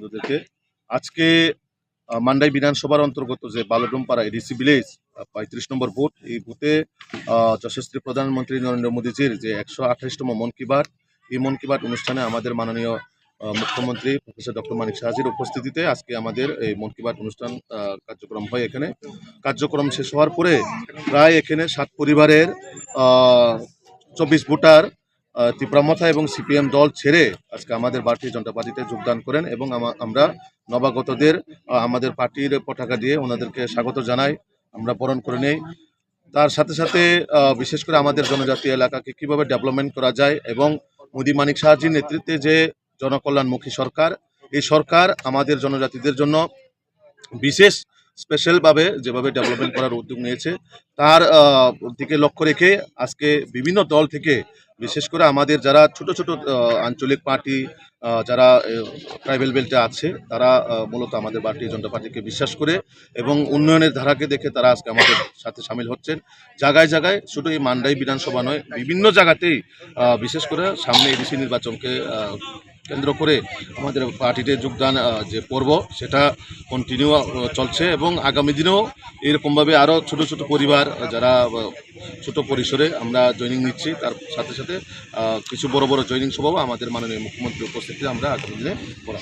বন্ধুদেরকে, আজকে মান্ডাই বিধানসভার অন্তর্গত যে বালডুমপাড়া এডিসি ভিলেজ পঁয়ত্রিশ নম্বর ভোট এই ভোটে যশস্বী প্রধানমন্ত্রী নরেন্দ্র মোদীজির যে একশো আঠাশতম মন কি বাত, এই মন কি বাত অনুষ্ঠানে আমাদের মাননীয় মুখ্যমন্ত্রী প্রফেসর ডক্টর মানিক সাহাজির উপস্থিতিতে আজকে আমাদের এই মন কি বাত অনুষ্ঠান কার্যক্রম হয় এখানে। কার্যক্রম শেষ হওয়ার পরে প্রায় এখানে সাত পরিবারের চব্বিশ ভোটার আহ, তীব্রামথা এবং সিপিএম দল ছেড়ে আজকে আমাদের ভারতীয় জনতা পার্টিতে যোগদান করেন এবং আমা- আমরা নবাগতদের আমাদের পার্টির পতাকা দিয়ে ওনাদেরকে স্বাগত জানাই আমরা বরণ করে নেই। তার সাথে সাথে বিশেষ করে আমাদের জনজাতি এলাকাকে কীভাবে ডেভেলপমেন্ট করা যায় এবং মোদী মানিক শাহজির নেতৃত্বে যে জনকল্যাণমুখী সরকার এই সরকার আমাদের জনজাতিদের জন্য বিশেষ স্পেশালভাবে যেভাবে ডেভেলপমেন্ট করার উদ্যোগ নিয়েছে তার দিকে লক্ষ্য রেখে আজকে বিভিন্ন দল থেকে বিশেষ করে আমাদের যারা ছোট ছোট আঞ্চলিক পার্টি যারা ট্রাইবেল বেল্টে আছে, তারা মূলত আমাদের ভারতীয় জনতা পার্টিকে বিশ্বাস করে এবং উন্নয়নের ধারাকে দেখে তারা আজকে আমাদের সাথে সামিল হচ্ছেন। জায়গায় জায়গায় শুধু এই মান্ডাই বিধানসভা নয়, বিভিন্ন জায়গাতেই বিশেষ করে সামনে এডিসি নির্বাচনকে কেন্দ্র করে আমাদের পার্টিতে যোগদান যে পর্ব, সেটা কন্টিনিউ চলছে এবং আগামী দিনেও এরকমভাবে আরও ছোট ছোট পরিবার, যারা ছোট পরিসরে আমরা জয়নিং নিচ্ছি, তার সাথে সাথে কিছু বড় বড় জয়নিং সভাও আমাদের মাননীয় মুখ্যমন্ত্রী উপস্থিতিতে আমরা আগামী দিনে করা।